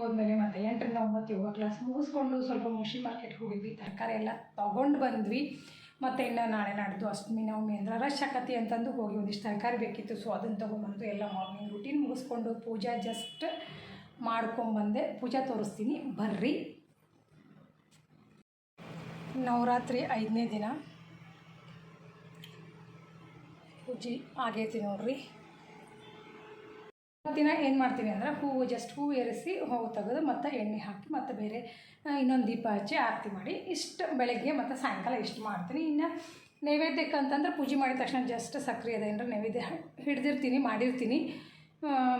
ಹೋದ್ಮೇಲೆ ಮತ್ತೆ ಎಂಟರಿಂದ ಒಂಬತ್ತು ಯೋಗ ಕ್ಲಾಸ್ ಮುಗಿಸ್ಕೊಂಡು ಸ್ವಲ್ಪ ಮುಷಿ ಮಾರ್ಕೆಟ್ಗೆ ಹೋಗಿದ್ವಿ. ತರಕಾರಿ ಎಲ್ಲ ತೊಗೊಂಡು ಬಂದ್ವಿ. ಮತ್ತು ಇನ್ನು ನಾಳೆ ನಾಡಿದ್ದು ಅಷ್ಟಮಿ ನವಮಿ ಅಂದ್ರೆ ರಶ್ ಅಂತಂದು ಹೋಗಿ ಒಂದಿಷ್ಟು ತರಕಾರಿ ಬೇಕಿತ್ತು. ಸೊ ಅದನ್ನು ತೊಗೊಂಬಂದು ಎಲ್ಲ ಮಾರ್ನಿಂಗ್ ರುಟೀನ್ ಮುಗಿಸ್ಕೊಂಡು ಪೂಜಾ ಜಸ್ಟ್ ಮಾಡ್ಕೊಂಬಂದೆ. ಪೂಜಾ ತೋರಿಸ್ತೀನಿ. ಬರ್ರಿ. ನವರಾತ್ರಿ ಐದನೇ ದಿನ. ಪೂಜೆ ಆಗೈತಿ ನೋಡ್ರಿ. ದಿನ ಏನು ಮಾಡ್ತೀನಿ ಅಂದ್ರೆ ಹೂವು ಜಸ್ಟ್ ಹೂವು ಏರಿಸಿ ಹೂವು ತೆಗೆದು ಮತ್ತು ಎಣ್ಣೆ ಹಾಕಿ ಮತ್ತು ಬೇರೆ ಇನ್ನೊಂದು ದೀಪ ಹಚ್ಚಿ ಆರತಿ ಮಾಡಿ ಇಷ್ಟು ಬೆಳಗ್ಗೆ ಮತ್ತು ಸಾಯಂಕಾಲ ಇಷ್ಟು ಮಾಡ್ತೀನಿ. ಇನ್ನು ನೈವೇದ್ಯಕ್ಕೆ ಅಂತಂದ್ರೆ ಪೂಜೆ ಮಾಡಿದ ತಕ್ಷಣ ಜಸ್ಟ್ ಸಕ್ಕರೆ ಅದ ಏನಾರ ನೈವೇದ್ಯ ಹಿಡ್ದಿರ್ತೀನಿ, ಮಾಡಿರ್ತೀನಿ.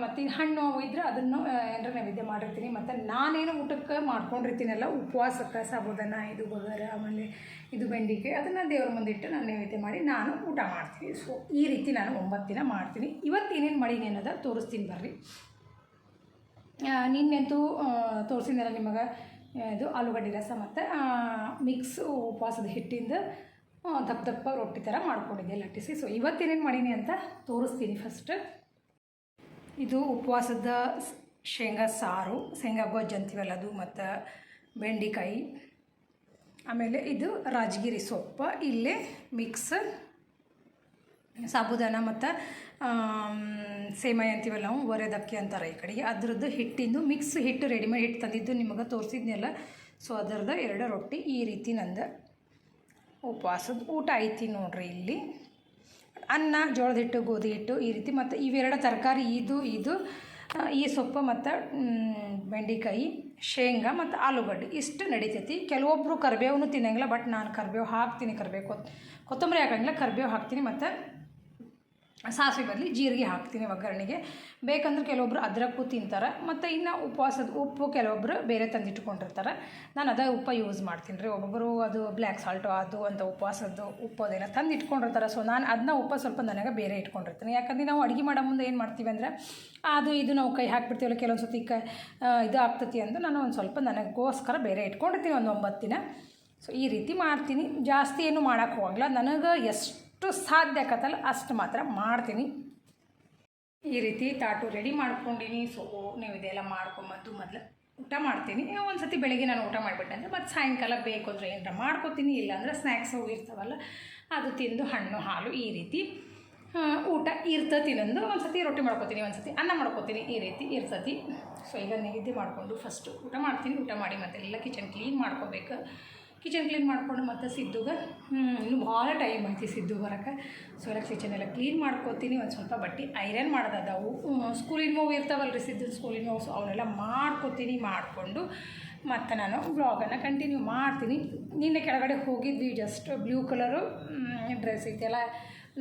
ಮತ್ತು ಹಣ್ಣು ಅವು ಇದ್ರೆ ಅದನ್ನು ಏನಾರ ನೈವೇದ್ಯ ಮಾಡಿರ್ತೀನಿ. ಮತ್ತು ನಾನೇನು ಊಟಕ್ಕೆ ಮಾಡ್ಕೊಂಡಿರ್ತೀನಲ್ಲ ಉಪವಾಸಕ್ಕೆ ಸಾಬುದಾನ ಇದು ಬಗರ, ಆಮೇಲೆ ಇದು ಬೆಂಡಿಗೆ ಅದನ್ನು ದೇವ್ರ ಮುಂದೆ ಇಟ್ಟು ನಾನು ನೈವೇದ್ಯ ಮಾಡಿ ನಾನು ಊಟ ಮಾಡ್ತೀನಿ. ಸೊ ಈ ರೀತಿ ನಾನು ಒಂಬತ್ತು ದಿನ ಮಾಡ್ತೀನಿ. ಇವತ್ತು ಏನೇನು ಮಾಡೀನಿ ಏನದ ತೋರಿಸ್ತೀನಿ ಬರ್ರಿ. ನಿನ್ನೆಂತೂ ತೋರಿಸಿದ್ನಲ್ಲ ನಿಮಗೆ ಇದು ಆಲೂಗಡ್ಡೆ ರಸ ಮತ್ತು ಮಿಕ್ಸ್ ಉಪವಾಸದ ಹಿಟ್ಟಿಂದ ದಪ್ಪ ದಪ್ಪ ರೊಟ್ಟಿ ಥರ ಮಾಡ್ಕೊಂಡಿದ್ದೆ ಲಟ್ಟಿಸಿ. ಸೊ ಇವತ್ತೇನೇನು ಮಾಡೀನಿ ಅಂತ ತೋರಿಸ್ತೀನಿ ಫಸ್ಟ್ ಇದು ಉಪವಾಸದ ಶೇಂಗಾ ಸಾರು, ಶೇಂಗಾ ಗೊಜ್ಜು ಅಂತೀವಲ್ಲ ಅದು, ಮತ್ತು ಬೆಂಡೆಕಾಯಿ. ಆಮೇಲೆ ಇದು ರಾಜಗಿರಿ ಸೊಪ್ಪು, ಇಲ್ಲೇ ಮಿಕ್ಸ್ ಸಾಬುದಾನ ಮತ್ತು ಸೇಮಾಯಿ ಅಂತೀವಲ್ಲ ನಾವು, ಒರೆದಕ್ಕಿ ಅಂತಾರೆ ಈ ಕಡೆಗೆ. ಅದ್ರದ್ದು ಹಿಟ್ಟಿಂದು ಮಿಕ್ಸ್ ಹಿಟ್ಟು ರೆಡಿಮೇಡ್ ಹಿಟ್ಟು ತಂದಿದ್ದು ನಿಮಗೆ ತೋರಿಸಿದ್ನಲ್ಲ. ಸೊ ಅದರದ್ದು ಎರಡು ರೊಟ್ಟಿ ಈ ರೀತಿ ನಂದು ಉಪವಾಸದ ಊಟ ಐತಿ ನೋಡ್ರಿ ಇಲ್ಲಿ. ಅನ್ನ, ಜೋಳದ ಹಿಟ್ಟು, ಗೋಧಿ ಹಿಟ್ಟು ಈ ರೀತಿ ಮತ್ತು ಇವೆರಡು ತರಕಾರಿ ಇದು ಇದು ಈ ಸೊಪ್ಪು ಮತ್ತು ಬೆಂಡೆಕಾಯಿ, ಶೇಂಗಾ ಮತ್ತು ಆಲೂಗಡ್ಡೆ. ಇಷ್ಟು ನಡಿತೈತಿ. ಕೆಲವೊಬ್ಬರು ಕರಿಬೇವನ್ನು ತಿನ್ನಂಗಿಲ್ಲ, ಬಟ್ ನಾನು ಕರಿಬೇವು ಹಾಕ್ತೀನಿ ಕರಿಬೇವು. ಕೊತ್ತಂಬರಿ ಹಾಕಂಗಿಲ್ಲ, ಕರಿಬೇವು ಹಾಕ್ತೀನಿ ಮತ್ತು ಸಾಸಿವೆ ಬದಲಿ ಜೀರಿಗೆ ಹಾಕ್ತೀನಿ ಒಗ್ಗರಣೆಗೆ. ಬೇಕಂದ್ರೆ ಕೆಲವೊಬ್ರು ಅದ್ರಕ್ಕೂ ತಿಂತಾರೆ, ಮತ್ತು ಇನ್ನು ಉಪವಾಸದ ಉಪ್ಪು ಕೆಲವೊಬ್ಬರು ಬೇರೆ ತಂದಿಟ್ಕೊಂಡಿರ್ತಾರೆ. ನಾನು ಅದೇ ಉಪ್ಪು ಯೂಸ್ ಮಾಡ್ತೀನಿ ರೀ. ಒಬ್ಬೊಬ್ಬರು ಅದು ಬ್ಲ್ಯಾಕ್ ಸಾಲ್ಟು ಅದು ಅಂತ ಉಪವಾಸದ್ದು ಉಪ್ಪು ಅದೆಲ್ಲ ತಂದು ಇಟ್ಕೊಂಡಿರ್ತಾರೆ ಸೊ ನಾನು ಅದನ್ನ ಉಪ್ಪು ಸ್ವಲ್ಪ ನನಗೆ ಬೇರೆ ಇಟ್ಕೊಂಡಿರ್ತೀನಿ. ಯಾಕಂದ್ರೆ ನಾವು ಅಡುಗೆ ಮಾಡೋ ಮುಂದೆ ಏನು ಮಾಡ್ತೀವಿ ಅಂದರೆ, ಅದು ಇದು ನಾವು ಕೈ ಹಾಕ್ಬಿಡ್ತೀವಲ್ಲ ಕೆಲವೊಂದು ಸತಿ ಕ ಇದು ಆಗ್ತತಿ ಅಂದು ನಾನು ಒಂದು ಸ್ವಲ್ಪ ನನಗೋಸ್ಕರ ಬೇರೆ ಇಟ್ಕೊಂಡಿರ್ತೀನಿ, ಒಂದು ಒಂಬತ್ತು ದಿನ. ಸೊ ಈ ರೀತಿ ಮಾಡ್ತೀನಿ. ಜಾಸ್ತಿ ಏನು ಮಾಡೋಕ್ಕೆ ಹೋಗಲ್ಲ. ನನಗೆ ಎಷ್ಟು ಸಾಧ್ಯ ಕತ್ತಲ್ಲ ಅಷ್ಟು ಮಾತ್ರ ಮಾಡ್ತೀನಿ. ಈ ರೀತಿ ತಾಟು ರೆಡಿ ಮಾಡ್ಕೊಂಡಿನಿ. ಸೊ ನೀವು ಇದೆಲ್ಲ ಮಾಡ್ಕೊಂಬಂದು ಮೊದಲು ಊಟ ಮಾಡ್ತೀನಿ. ಒಂದು ಸತಿ ಬೆಳಗ್ಗೆ ನಾನು ಊಟ ಮಾಡಿಬಿಟ್ಟೆ ಅಂದರೆ ಮತ್ತು ಸಾಯಂಕಾಲ ಬೇಕು ಅಂದರೆ ಏನಾರ ಮಾಡ್ಕೊತೀನಿ. ಇಲ್ಲಾಂದ್ರೆ ಸ್ನ್ಯಾಕ್ಸ್ ಇರ್ತಾವಲ್ಲ, ಅದು ತಿಂದು ಹಣ್ಣು ಹಾಲು ಈ ರೀತಿ ಊಟ ಇರ್ತತಿ ನಂದು. ಒಂದು ಸತಿ ರೊಟ್ಟಿ ಮಾಡ್ಕೋತೀನಿ ಒಂದು ಸತಿ ಅನ್ನ ಮಾಡ್ಕೊತೀನಿ. ಈ ರೀತಿ ಇರ್ತತಿ. ಸೊ ಈಗ ನಿಗದಿ ಮಾಡಿಕೊಂಡು ಫಸ್ಟು ಊಟ ಮಾಡ್ತೀನಿ. ಊಟ ಮಾಡಿ ಮತ್ತೆಲ್ಲ ಕಿಚನ್ ಕ್ಲೀನ್ ಮಾಡ್ಕೋಬೇಕು. ಕಿಚನ್ ಕ್ಲೀನ್ ಮಾಡ್ಕೊಂಡು ಮತ್ತೆ ಸಿದ್ದುಗೆ ಇನ್ನೂ ಭಾಳ ಟೈಮ್ ಐತಿ ಸಿದ್ದು ಬರೋಕೆ. ಸೊ ಎಲ್ಲ ಕಿಚನ್ ಎಲ್ಲ ಕ್ಲೀನ್ ಮಾಡ್ಕೋತೀನಿ, ಒಂದು ಸ್ವಲ್ಪ ಬಟ್ಟೆ ಐರನ್ ಮಾಡೋದಾವು ಸ್ಕೂಲಿನ ಮೂವ್ ಇರ್ತಾವಲ್ಲ ರೀ ಸಿದ್ದು ಸ್ಕೂಲಿನ ಮೂವ್ ಸೊ ಅವನ್ನೆಲ್ಲ ಮಾಡ್ಕೋತೀನಿ, ಮಾಡಿಕೊಂಡು ಮತ್ತು ನಾನು ಬ್ಲಾಗನ್ನು ಕಂಟಿನ್ಯೂ ಮಾಡ್ತೀನಿ. ನಿನ್ನೆ ಕೆಳಗಡೆ ಹೋಗಿದ್ವಿ ಜಸ್ಟ್ ಬ್ಲೂ ಕಲರು ಡ್ರೆಸ್ ಇತ್ತೆಲ್ಲ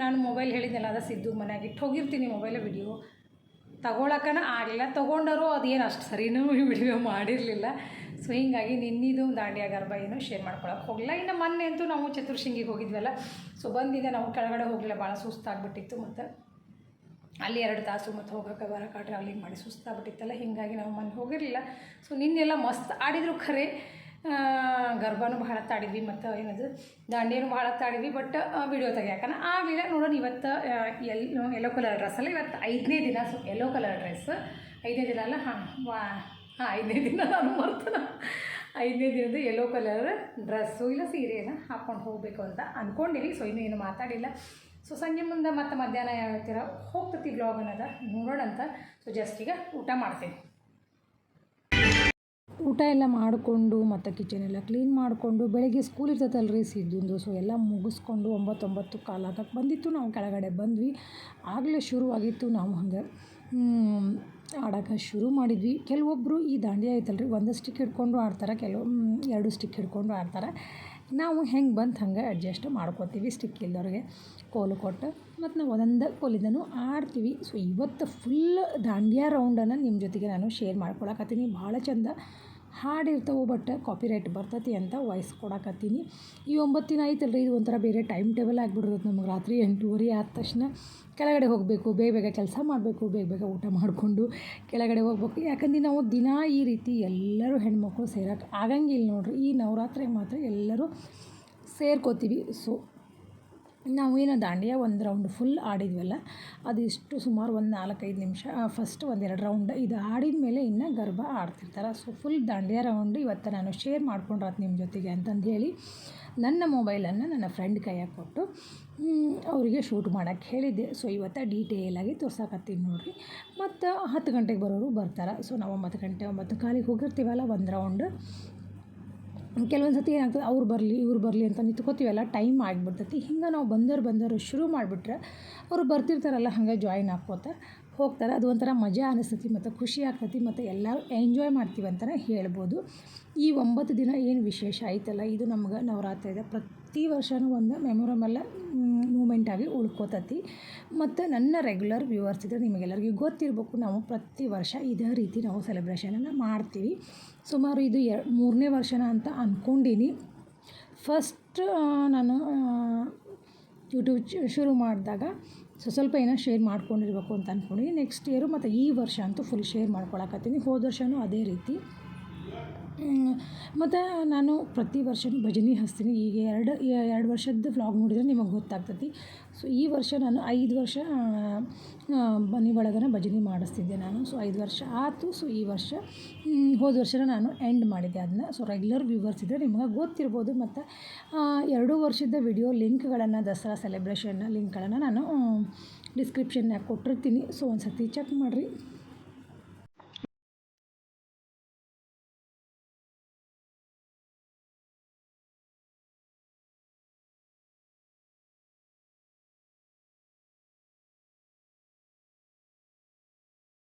ನಾನು ಮೊಬೈಲ್ ಹೇಳಿದ್ದೆಲ್ಲ ಅದ ಸಿದ್ದು ಮನೆಯಾಗ ಇಟ್ಟು ಹೋಗಿರ್ತೀನಿ ಮೊಬೈಲ್ ವಿಡಿಯೋ ತಗೊಳಕ್ಕನ ಆಗಲಿಲ್ಲ. ತೊಗೊಂಡರು ಅದೇನು ಅಷ್ಟು ಸರಿನೂ ವಿಡಿಯೋ ಮಾಡಿರಲಿಲ್ಲ. ಸೊ ಹೀಗಾಗಿ ನಿನ್ನಿದು ದಾಂಡಿಯ ಗರ್ಭ ಏನು ಶೇರ್ ಮಾಡ್ಕೊಳಕ್ಕೆ ಹೋಗಲಿಲ್ಲ. ಇನ್ನು ಮೊನ್ನೆ ಅಂತೂ ನಾವು ಚತುರ್ಶಿಂಗಿಗೆ ಹೋಗಿದ್ವಲ್ಲ ಸೊ ಬಂದಿದ್ದೆ ನಾವು ಕೆಳಗಡೆ ಹೋಗಲಿಲ್ಲ ಭಾಳ ಸುಸ್ತಾಗ್ಬಿಟ್ಟಿತ್ತು ಮತ್ತು ಅಲ್ಲಿ ಎರಡು ತಾಸು ಮತ್ತು ಹೋಗೋಕೆ ಬರೋಕೆ ಟ್ರಾವೆಲಿಂಗ್ ಮಾಡಿ ಸುಸ್ತಾಗ್ಬಿಟ್ಟಿತ್ತಲ್ಲ, ಹೀಗಾಗಿ ನಾವು ಮೊನ್ನೆ ಹೋಗಿರಲಿಲ್ಲ. ಸೊ ನಿನ್ನೆಲ್ಲ ಮಸ್ತ್ ಆಡಿದ್ರು ಖರೆ. ಗರ್ಭನೂ ಭಾಳ ತಾಡಿದ್ವಿ ಮತ್ತು ಏನದು ದಾಂಡಿಯೂ ಭಾಳ ತಾಡಿದ್ವಿ ಬಟ್ ವಿಡಿಯೋ ತೆಗಿಯಾಕನ ಆಗಲಿಲ್ಲ. ನೋಡೋಣ ಇವತ್ತು ಎಲ್ ಯೆಲ್ಲೋ ಕಲರ್ ಡ್ರೆಸ್ಸಲ್ಲ ಇವತ್ತು ಐದನೇ ದಿನ ಸೊ ಯೆಲ್ಲೋ ಕಲರ್ ಡ್ರೆಸ್ ಐದನೇ ದಿನ ಅಲ್ಲ, ಹಾಂ, ವಾ ಐದನೇ ದಿನ ನಾನು ಮರ್ತನ. ಐದನೇ ದಿನದ ಯೆಲ್ಲೋ ಕಲರ್ ಡ್ರೆಸ್ಸು ಇಲ್ಲ ಸೀರೆನ ಹಾಕ್ಕೊಂಡು ಹೋಗಬೇಕು ಅಂತ ಅಂದ್ಕೊಂಡಿರಿ ಸೊ ಇನ್ನೂ ಏನು ಮಾತಾಡಿಲ್ಲ. ಸೊ ಸಂಜೆ ಮುಂದೆ ಮತ್ತೆ ಮಧ್ಯಾಹ್ನ ಯಾವ ಹೋಗ್ತತಿ ಬ್ಲಾಗ್ ಅನ್ನೋದ. ನೋಡೋಣ ಅಂತ. ಸೊ ಜಸ್ಟ್ ಈಗ ಊಟ ಮಾಡ್ತೀನಿ. ಊಟ ಎಲ್ಲ ಮಾಡಿಕೊಂಡು ಮತ್ತು ಕಿಚನ್ ಎಲ್ಲ ಕ್ಲೀನ್ ಮಾಡಿಕೊಂಡು ಬೆಳಗ್ಗೆ ಸ್ಕೂಲ್ ಇರ್ತೈತಲ್ರಿ ಸಿದ್ದುಂದು. ಸೊ ಎಲ್ಲ ಮುಗಿಸ್ಕೊಂಡು ಒಂಬತ್ತೊಂಬತ್ತು ಒಂಬತ್ತು ಕಾಲಾಗಕ್ಕೆ ಬಂದಿತ್ತು. ನಾವು ಕೆಳಗಡೆ ಬಂದ್ವಿ. ಆಗಲೇ ಶುರುವಾಗಿತ್ತು ನಾವು ಹಂಗೆ. ಆಡೋಕೆ ಶುರು ಮಾಡಿದ್ವಿ. ಕೆಲವೊಬ್ಬರು ಈ ದಾಂಡಿಯಾ ಐತಲ್ಲ ರೀ ಒಂದು ಸ್ಟಿಕ್ ಹಿಡ್ಕೊಂಡು ಆಡ್ತಾರೆ, ಕೆಲವು ಎರಡು ಸ್ಟಿಕ್ ಹಿಡ್ಕೊಂಡು ಆಡ್ತಾರೆ. ನಾವು ಹೆಂಗೆ ಬಂತು ಹಂಗೆ ಅಡ್ಜಸ್ಟ್ ಮಾಡ್ಕೋತೀವಿ ಸ್ಟಿಕ್ ಇಲ್ದವ್ರಿಗೆ ಕೋಲು ಕೊಟ್ಟು, ಮತ್ತು ನಾವು ಒಂದೊಂದು ಕೋಲಿಂದನೂ ಆಡ್ತೀವಿ. ಸೊ ಇವತ್ತು ಫುಲ್ ದಾಂಡಿಯಾ ರೌಂಡನ್ನು ನಿಮ್ಮ ಜೊತೆಗೆ ನಾನು ಶೇರ್ ಮಾಡ್ಕೊಳಕತ್ತೀನಿ. ಭಾಳ ಚಂದ. ಹಾಡಿರ್ತಾವೆ ಬಟ್ ಕಾಪಿರೈಟ್ ಬರ್ತೈತಿ ಅಂತ ವಾಯ್ಸ್ ಕೊಡಕತ್ತೀನಿ. ಈ ಒಂಬತ್ತು ದಿನ ಐತಲ್ರಿ, ಇದು ಒಂಥರ ಬೇರೆ ಟೈಮ್ ಟೇಬಲ್ ಆಗಿಬಿಡ್ತೈತೆ ನಮಗೆ. ರಾತ್ರಿ ಎಂಟೂವರೆ ಆದ ತಕ್ಷಣ ಕೆಳಗಡೆ ಹೋಗಬೇಕು, ಬೇಗ ಬೇಗ ಕೆಲಸ ಮಾಡಬೇಕು, ಬೇಗ ಬೇಗ ಊಟ ಮಾಡಿಕೊಂಡು ಕೆಳಗಡೆ ಹೋಗ್ಬೇಕು. ಯಾಕಂದ್ರೆ ನಾವು ದಿನ ಈ ರೀತಿ ಎಲ್ಲರೂ ಹೆಣ್ಮಕ್ಳು ಸೇರಕ್ಕೆ ಆಗಂಗಿಲ್ಲ ನೋಡ್ರಿ. ಈ ನವರಾತ್ರಿಗೆ ಮಾತ್ರ ಎಲ್ಲರೂ ಸೇರ್ಕೋತೀವಿ. ಸೊ ನಾವು ಏನು ದಾಂಡಿಯಾ ಒಂದು ರೌಂಡ್ ಫುಲ್ ಆಡಿದ್ವಲ್ಲ ಅದಿಷ್ಟು ಸುಮಾರು ಒಂದು ನಾಲ್ಕೈದು ನಿಮಿಷ ಫಸ್ಟ್ ಒಂದೆರಡು ರೌಂಡ್ ಇದು ಆಡಿದ ಮೇಲೆ ಇನ್ನು ಗರ್ಭ ಆಡ್ತಿರ್ತಾರೆ. ಸೊ ಫುಲ್ ದಾಂಡಿಯಾ ರೌಂಡ್ ಇವತ್ತು ನಾನು ಶೇರ್ ಮಾಡ್ಕೊಂಡ್ರಾತು ನಿಮ್ಮ ಜೊತೆಗೆ ಅಂತಂದು ಹೇಳಿ ನನ್ನ ಮೊಬೈಲನ್ನು ನನ್ನ ಫ್ರೆಂಡ್ ಕೈಯಾಗಿ ಕೊಟ್ಟು ಅವರಿಗೆ ಶೂಟ್ ಮಾಡೋಕ್ಕೆ ಹೇಳಿದ್ದೆ. ಸೊ ಇವತ್ತು ಡೀಟೇಲಾಗಿ ತೋರ್ಸಕತ್ತೀನಿ ನೋಡಿರಿ. ಮತ್ತು ಹತ್ತು ಗಂಟೆಗೆ ಬರೋರು ಬರ್ತಾರೆ. ಸೊ ನಾವು ಒಂಬತ್ತು ಗಂಟೆ, ಒಂಬತ್ತು ಕಾಲಿಗೆ ಹೋಗಿರ್ತೀವಲ್ಲ ಒಂದು ರೌಂಡ್ ಕೆಲವೊಂದು ಸತಿ ಏನಾಗ್ತದೆ, ಅವ್ರು ಬರಲಿ, ಇವ್ರು ಬರಲಿ ಅಂತ ನಿಂತ್ಕೋತೀವಲ್ಲ ಟೈಮ್ ಆಗಿಬಿಡ್ತೈತಿ. ಹಿಂಗೆ ನಾವು ಬಂದವ್ರು ಬಂದವರು ಶುರು ಮಾಡಿಬಿಟ್ರೆ ಅವರು ಬರ್ತಿರ್ತಾರಲ್ಲ, ಹಂಗೆ ಜಾಯಿನ್ ಆಕ್ಕೋತ ಹೋಗ್ತಾರೆ. ಅದು ಒಂಥರ ಮಜಾ ಅನಿಸ್ತೈತಿ ಮತ್ತು ಖುಷಿ ಆಗ್ತೈತಿ ಮತ್ತು ಎಲ್ಲರೂ ಎಂಜಾಯ್ ಮಾಡ್ತೀವಿ ಅಂತಲೇ ಹೇಳ್ಬೋದು. ಈ ಒಂಬತ್ತು ದಿನ ಏನು ವಿಶೇಷ ಐತಲ್ಲ ಇದು ನಮ್ಗೆ ಇದೆ ಪ್ರತಿ ವರ್ಷವೂ ಒಂದು ಮೆಮೊರಮಲ್ಲ ಮೂಮೆಂಟ್ ಆಗಿ ಉಳ್ಕೋತತಿ. ಮತ್ತು ನನ್ನ ರೆಗ್ಯುಲರ್ ವ್ಯೂವರ್ಸ್ ಇದ್ದರೆ ನಿಮಗೆಲ್ಲರಿಗೂ ಗೊತ್ತಿರಬೇಕು, ನಾವು ಪ್ರತಿ ವರ್ಷ ಇದೇ ರೀತಿ ನಾವು ಸೆಲೆಬ್ರೇಷನನ್ನು ಮಾಡ್ತೀವಿ. ಸುಮಾರು ಇದು ಎ, ಮೂರನೇ ವರ್ಷನ ಅಂತ ಅಂದ್ಕೊಂಡೀನಿ ಫಸ್ಟ್ ನಾನು ಯೂಟ್ಯೂಬ್ ಶುರು ಮಾಡಿದಾಗ ಸೊ, ಸ್ವಲ್ಪ ಏನೋ ಶೇರ್ ಮಾಡ್ಕೊಂಡಿರ್ಬೇಕು ಅಂತ ಅಂದ್ಕೊಂಡಿನಿ ನೆಕ್ಸ್ಟ್ ಇಯರು ಮತ್ತು ಈ ವರ್ಷ ಅಂತೂ ಫುಲ್ ಶೇರ್ ಮಾಡ್ಕೊಳಕತ್ತೀನಿ. ಹೋದ ವರ್ಷವೂ ಅದೇ ರೀತಿ. ಮತ್ತು ನಾನು ಪ್ರತಿ ವರ್ಷ ಭಜನೆ ಹಚ್ತೀನಿ. ಈಗ ಎರಡು ಎರಡು ವರ್ಷದ ವ್ಲಾಗ್ ನೋಡಿದರೆ ನಿಮಗೆ ಗೊತ್ತಾಗ್ತೈತಿ. ಸೊ ಈ ವರ್ಷ ನಾನು ಐದು ವರ್ಷ ಮನೆ ಒಳಗನೆ ಭಜನೆ ಮಾಡಿಸ್ತಿದ್ದೆ ನಾನು. ಸೊ ಐದು ವರ್ಷ ಆಯ್ತು ಸೊ ಈ ವರ್ಷ ಹೋದ ವರ್ಷ ನಾನು ಎಂಡ್ ಮಾಡಿದ್ದೆ ಅದನ್ನ. ಸೊ ರೆಗ್ಯುಲರ್ ವ್ಯೂವರ್ಸ್ ಇದ್ದರೆ ನಿಮಗೆ ಗೊತ್ತಿರ್ಬೋದು. ಮತ್ತು ಎರಡು ವರ್ಷದ ವಿಡಿಯೋ ಲಿಂಕ್ಗಳನ್ನು ದಸರಾ ಸೆಲೆಬ್ರೇಷನ್ನ ಲಿಂಕ್ಗಳನ್ನು ನಾನು ಡಿಸ್ಕ್ರಿಪ್ಷನ್ನಾಗ ಕೊಟ್ಟಿರ್ತೀನಿ. ಸೊ ಒಂದು ಸರ್ತಿ ಚೆಕ್ ಮಾಡಿರಿ.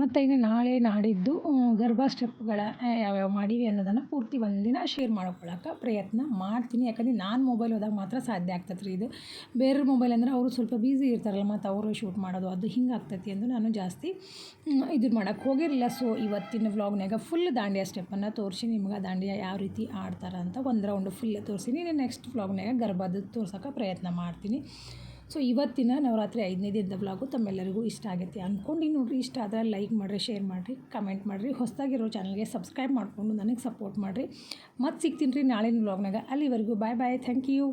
ಮತ್ತು ಇನ್ನು ನಾಳೆ ನಾಡಿದ್ದು ಗರ್ಭ ಸ್ಟೆಪ್ಗಳ ಯಾವ್ಯಾವ ಮಾಡೀವಿ ಅನ್ನೋದನ್ನು ಪೂರ್ತಿ ಒಂದಿನ ಶೇರ್ ಮಾಡ್ಕೊಳ್ಳೋಕೆ ಪ್ರಯತ್ನ ಮಾಡ್ತೀನಿ. ಯಾಕಂದ್ರೆ ನಾನು ಮೊಬೈಲ್ ಹೋದಾಗ ಮಾತ್ರ ಸಾಧ್ಯ ಆಗ್ತೈತೆ ರೀ ಇದು. ಬೇರೆ ಮೊಬೈಲ್ ಅಂದ್ರೆ ಅವರು ಸ್ವಲ್ಪ ಬ್ಯುಸಿ ಇರ್ತಾರಲ್ಲ, ಮತ್ತು ಅವರು ಶೂಟ್ ಮಾಡೋದು, ಅದು ಹಿಂಗೆ ಆಗ್ತೈತಿ ಎಂದು ನಾನು ಜಾಸ್ತಿ ಇದು ಮಾಡೋಕ್ಕೆ ಹೋಗಿರಲಿಲ್ಲ. ಸೊ ಇವತ್ತಿನ ವ್ಲಾಗ್ನಾಗ ಫುಲ್ ದಾಂಡಿಯಾ ಸ್ಟೆಪ್ಪನ್ನು ತೋರಿಸಿ, ನಿಮ್ಗೆ ದಾಂಡಿಯಾ ಯಾವ ರೀತಿ ಆಡ್ತಾರೆ ಅಂತ ಒಂದು ರೌಂಡ್ ಫುಲ್ ತೋರಿಸಿನಿ ನೆಕ್ಸ್ಟ್ ವ್ಲಾಗ್ನಾಗ ಗರ್ಭದ್ದು ತೋರ್ಸೋಕೆ ಪ್ರಯತ್ನ ಮಾಡ್ತೀನಿ. ಸೊ ಇವತ್ತಿನ ನವರಾತ್ರಿ ಐದನೇ ದಿನದ ವ್ಲಾಗು ತಮ್ಮೆಲ್ಲರಿಗೂ ಇಷ್ಟ ಆಗುತ್ತೆ ಅಂದ್ಕೊಂಡು ನೋಡಿರಿ. ಇಷ್ಟ ಆದರೆ ಲೈಕ್ ಮಾಡಿರಿ ಶೇರ್ ಮಾಡಿರಿ ಕಮೆಂಟ್ ಮಾಡಿರಿ. ಹೊಸದಾಗಿರೋ ಚಾನಲ್ಗೆ ಸಬ್ಸ್ಕ್ರೈಬ್ ಮಾಡಿಕೊಂಡು ನನಗೆ ಸಪೋರ್ಟ್ ಮಾಡಿರಿ. ಮತ್ತೆ ಸಿಗ್ತೀನಿ ರೀ ನಾಳಿನ ವ್ಲಾಗ್ನಾಗ ಅಲ್ಲಿವರೆಗೂ ಬಾಯ್ ಬಾಯ್ ಥ್ಯಾಂಕ್ ಯು